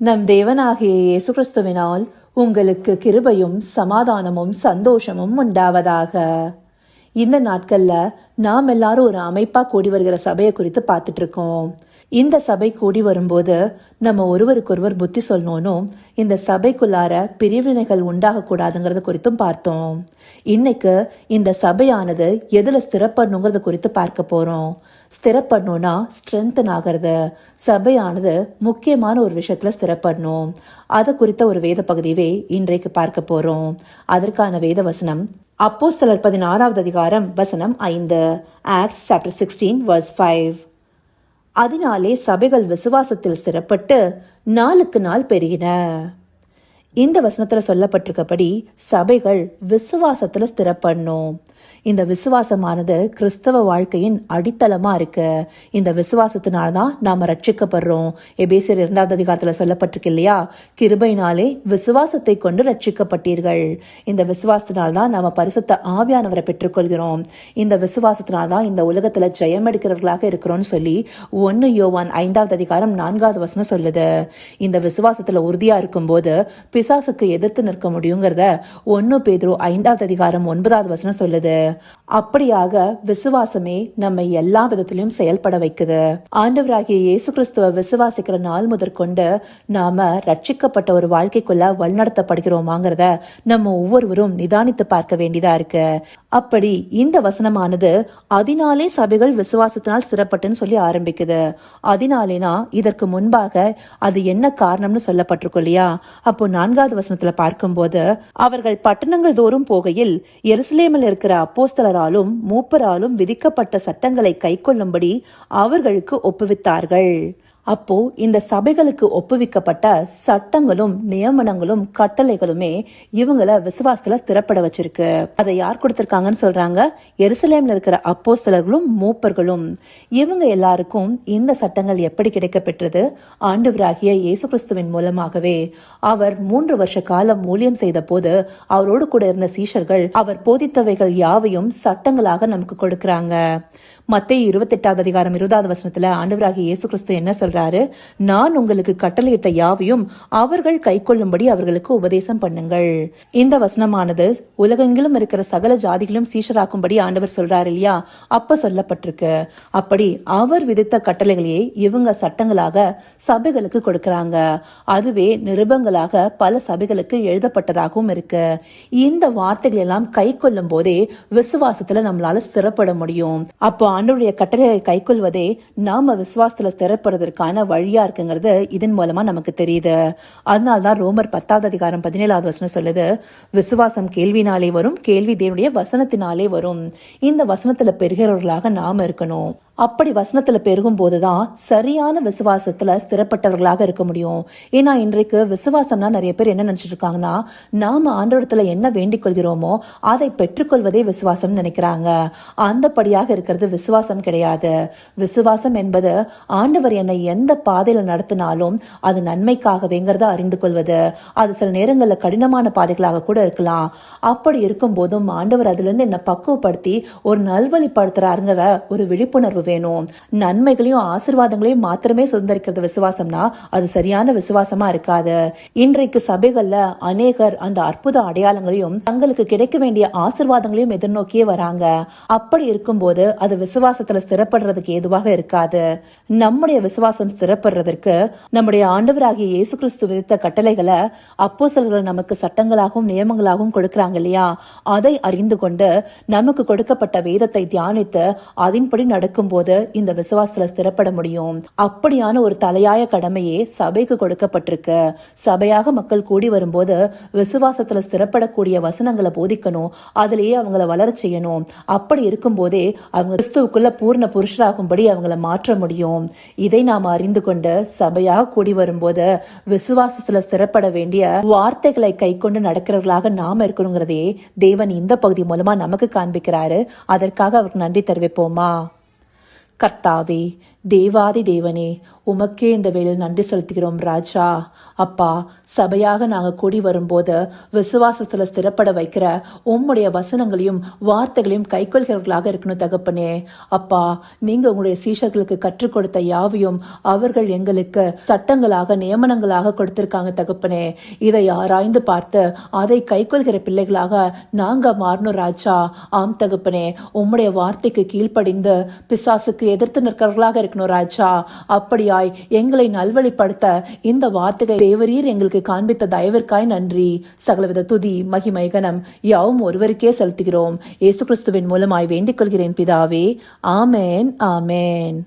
நம் தேவனாகிய இயேசு கிறிஸ்துவினால் உங்களுக்கு கிருபையும் சமாதானமும் சந்தோஷமும் உண்டாவதாக. இந்த நாட்கள்ல நாம் எல்லாரும் ஒரு அமைப்பா கூடி வருகிற சபையை குறித்து பார்த்துட்டு இருக்கோம். இந்த சபை கூடி வரும்போது நம்ம ஒருவருக்கொருவர் புத்தி சொல்லணும் இந்த சபைக்குள்ளார பிரிவினைகள் உண்டாகக்கூடாதுங்கிறத குறித்தும் பார்த்தோம். இன்னைக்கு இந்த சபையானது எதில் ஸ்திரப்படணுங்கிறது குறித்து பார்க்க போகிறோம் ஸ்திரப்படணும்னா ஸ்ட்ரென்தன் ஆகிறது. சபையானது முக்கியமான ஒரு விஷயத்தில் ஸ்திரப்படணும். அது குறித்த ஒரு வேத பகுதியவே இன்றைக்கு பார்க்க போகிறோம் அதற்கான வேத வசனம் அப்போஸ்தலர் பதினாறாவது அதிகாரம் வசனம் ஐந்து act chapter sixteen verse five அதனாலே சபைகள் விசுவாசத்தில் ஸ்திரப்பட்டு நாளுக்கு நாள் பெருகின. இந்த வசனத்துல சொல்லப்பட்டிருக்கபடி சபைகள் விசுவாசத்துல ஸ்திரப்படணும் இந்த விசுவாசமானது கிறிஸ்தவ வாழ்க்கையின் அடித்தளமா இருக்கு. இந்த விசுவாசத்தினால்தான் நாம ரட்சிக்கப்படுறோம். எபேசியர் இரண்டாவது அதிகாரத்துல சொல்லப்பட்டிருக்கு இல்லையா? கிருபையினாலே விசுவாசத்தை கொண்டு ரட்சிக்கப்பட்டீர்கள். இந்த விசுவாசத்தினால்தான் நாம பரிசுத்த ஆவியானவரை பெற்றுக்கொள்கிறோம். இந்த விசுவாசத்தினால்தான் இந்த உலகத்துல ஜெயம் எடுக்கிறவர்களாக இருக்கிறோம்னு சொல்லி ஒன்னு யோவான் ஐந்தாவது அதிகாரம் நான்காவது வசனம் சொல்லுது. இந்த விசுவாசத்துல உறுதியா இருக்கும்போது பிசாசுக்கு எதிர்த்து நிற்க முடியுங்கிறத ஒன்னு பேதுரு ஐந்தாவது அதிகாரம் ஒன்பதாவது வசனம் சொல்லுது. அப்படியாக விசுவாசமே நம்மை எல்லா விதத்திலும் செயல்பட வைக்குது. ஆண்டவராகிய இயேசு கிறிஸ்துவ விசுவாசிக்கிற நாள் முதற்கொண்டு நாம ரட்சிக்கப்பட்ட ஒரு வாழ்க்கைக்குள்ள வழிநடத்தப்படுகிறோமாங்கிறத நம்ம ஒவ்வொருவரும் நிதானித்து பார்க்க வேண்டியதா இருக்கு. அப்படி இந்த வசனமானது அதனாலே சபைகள் விசுவாசத்தினால் சிறப்பட்டுன்னு சொல்லி ஆரம்பிக்குது. அதனாலேனா இதற்கு முன்பாக அது என்ன காரணம்னு சொல்லப்பட்டிருக்கும் இல்லையா? அப்போ நான் நான்காவது வசனத்துல பார்க்கும்போது அவர்கள் பட்டணங்கள் தோறும் போகையில் எருசலேமில் இருக்கிற அப்போஸ்தலராலும் மூப்பராலும் விதிக்கப்பட்ட சட்டங்களை கைக்கொள்ளும்படி அவர்களுக்கு ஒப்புவித்தார்கள். அப்போ இந்த சபைகளுக்கு ஒப்புவிக்கப்பட்ட சட்டங்களும் நியமனங்களும் கட்டளைகளுமே இவங்கள விசுவாசத்துல ஸ்திரப்பட வச்சிருக்கு. அதை யார் கொடுத்திருக்காங்கன்னு சொல்றாங்க? எருசலேம்ல இருக்கிற அப்போஸ்தலர்களும் மூப்பர்களும். இவங்க எல்லாருக்கும் இந்த சட்டங்கள் எப்படி கிடைக்கப்பெற்றது? ஆண்டவராகிய இயேசு கிறிஸ்துவின் மூலமாகவே. அவர் மூன்று வருஷ காலம் ஊழியம் செய்த போது அவரோடு கூட இருந்த சீஷர்கள் அவர் போதித்தவைகள் யாவையும் சட்டங்களாக நமக்கு கொடுக்கறாங்க. மத்திய இருபத்தி எட்டாவது அதிகாரம் இருபதாவது வசனத்துல ஆண்டவராகிய இயேசு கிறிஸ்து என்ன சொல்றாரு நான் உங்களுக்கு கட்டளையிட்ட யாவையும் அவர்கள் கைக்கொள்ளும்படி அவர்களுக்கு உபதேசம் பண்ணுங்கள். இந்த வசனமானது உலகெங்கிலும் இருக்கிற சகல ஜாதிகளும் சீஷராக்கும்படி ஆண்டவர் சொல்றாரு இல்லையா? அப்ப சொல்லப்பட்டிருக்கு. அப்படி அவர் விதித்த கட்டளைகளையே இவங்க சட்டங்களாக சபைகளுக்கு கொடுக்கறாங்க. அதுவே நிருபங்களாக பல சபைகளுக்கு எழுதப்பட்டதாகவும் இருக்கு. இந்த வார்த்தைகள் எல்லாம் கை கொள்ளும் போதே விசுவாசத்துல நம்மளால ஸ்திரப்பட முடியும். அப்போ ஆண்டவருடைய கட்டளையை கைக்கொள்வதே நாம விசுவாசத்துல ஸ்திரப்படுறதற்கான வழியா இருக்குங்கிறது இதன் மூலமா நமக்கு தெரியுது. அதனால்தான் ரோமர் பத்தாவது அதிகாரம் பதினேழாவது வசனம் சொல்லுது விசுவாசம் கேள்வினாலே வரும் கேள்வி தேவனுடைய வசனத்தினாலே வரும். இந்த வசனத்துல பெறுகிறவர்களாக நாம இருக்கணும். அப்படி வசனத்துல பெருகும் போதுதான் சரியான விசுவாசத்துல ஸ்திரப்பட்டவர்களாக இருக்க முடியும். ஏன்னா இன்றைக்கு விசுவாசம்னா நிறைய பேர் என்ன நினைச்சிட்டு இருக்காங்கன்னா நாம ஆண்டவரத்துல என்ன வேண்டிக் கொள்கிறோமோ அதை பெற்றுக்கொள்வதே விசுவாசம் நினைக்கிறாங்க. அந்தபடியாக இருக்கிறது விசுவாசம் கிடையாது. விசுவாசம் என்பது ஆண்டவர் என்னை எந்த பாதையில நடத்தினாலும் அது நன்மைக்காகவேங்கிறத அறிந்து கொள்வது. அது சில நேரங்களில் கடினமான பாதைகளாக கூட இருக்கலாம். அப்படி இருக்கும் போதும் ஆண்டவர் அதுல இருந்து என்னை பக்குவப்படுத்தி ஒரு நல்வழிப்படுத்துறாருங்கிற ஒரு விழிப்புணர்வு வேணும். நன்மைகளையும் ஆசிர்வாதங்களையும் மாத்திரமே சுதந்திரிக்கிறது விசுவாசம்னா அது சரியான விசுவாசமா இருக்காது. இன்றைக்கு சபைகள்ல அநேகர் அந்த அற்புத அடையாளங்களையும் தங்களுக்கு கிடைக்க வேண்டிய ஆசிர்வாதங்களையும் எதிர்நோக்கியே வராங்க. அப்படி இருக்கும்போது அது விசுவாசத்துல ஸ்திரப்படுறதுக்கு ஏதுவாக இருக்காது. நம்முடைய விசுவாசம் ஸ்திரப்படுறதற்கு நம்முடைய ஆண்டவராகிய இயேசு கிறிஸ்து விதித்த கட்டளைகளை அப்போ நமக்கு சட்டங்களாகவும் நியமங்களாகவும் கொடுக்கறாங்க இல்லையா? அதை அறிந்து கொண்டு நமக்கு கொடுக்கப்பட்ட வேதத்தை தியானித்து அதன்படி நடக்கும்போது இந்த விசுவாசத்துல ஸ்திரப்பட முடியும். அப்படியான ஒரு தலையாய கடமையே சபைக்கு கொடுக்கப்பட்டிருக்கு. சபையாக மக்கள் கூடி வரும்போது விசுவாசத்துல ஸ்திரப்படக்கூடிய வசனங்களை போதிக்கணும். அதுலயே அவங்கள வளர செய்யணும். அப்படி இருக்கும்போதே அவங்க கிறிஸ்துவுக்குள்ள பூர்ண புருஷராகும்படி அவங்கள மாற்ற முடியும். இதை நாம் அறிந்து கொண்டு சபையாக கூடி வரும்போது விசுவாசத்துல ஸ்திரப்பட வேண்டிய வார்த்தைகளை கை கொண்டு நடக்கிறவர்களாக நாம இருக்கணுங்கிறதே தேவன் இந்த பகுதி மூலமா நமக்கு காண்பிக்கிறாரு. அதற்காக அவருக்கு நன்றி தெரிவிப்போமா? கர்த்தாவே தேவாதி தேவனே உமக்கே இந்த வேளையில் நன்றி செலுத்துகிறோம் ராஜா. அப்பா சபையாக நாங்கள் கூடி வரும்போது விசுவாசத்தில் ஸ்திரப்பட வைக்கிற உம்முடைய வசனங்களையும் வார்த்தைகளையும் கைக்கொள்கிறவர்களாக இருக்கணும் தகப்பனே. அப்பா நீங்கள் உங்களுடைய சீஷர்களுக்கு கற்றுக் கொடுத்த யாவையும் அவர்கள் எங்களுக்கு சட்டங்களாக நியமனங்களாக கொடுத்திருக்காங்க தகப்பனே. இதை ஆராய்ந்து பார்த்து அதை கைக்கொள்கிற பிள்ளைகளாக நாங்கள் மாறணும் ராஜா. ஆம் தகப்பனே உம்முடைய வார்த்தைக்கு கீழ்ப்படிந்து பிசாசுக்கு எதிர்த்து நிற்கிறவர்களாக இருக்கணும் ராஜா. அப்படியாய் எங்களை நல்வழிப்படுத்த இந்த வார்த்தைகளை தேவரீர் எங்களுக்கு காண்பித்த தயவிற்காய் நன்றி. சகலவித துதி மகிமை கனம் யாவும் ஒருவருக்கே செலுத்துகிறோம். இயேசு கிறிஸ்துவின் மூலமாய் வேண்டிக் கொள்கிறேன் பிதாவே. ஆமேன் ஆமேன்.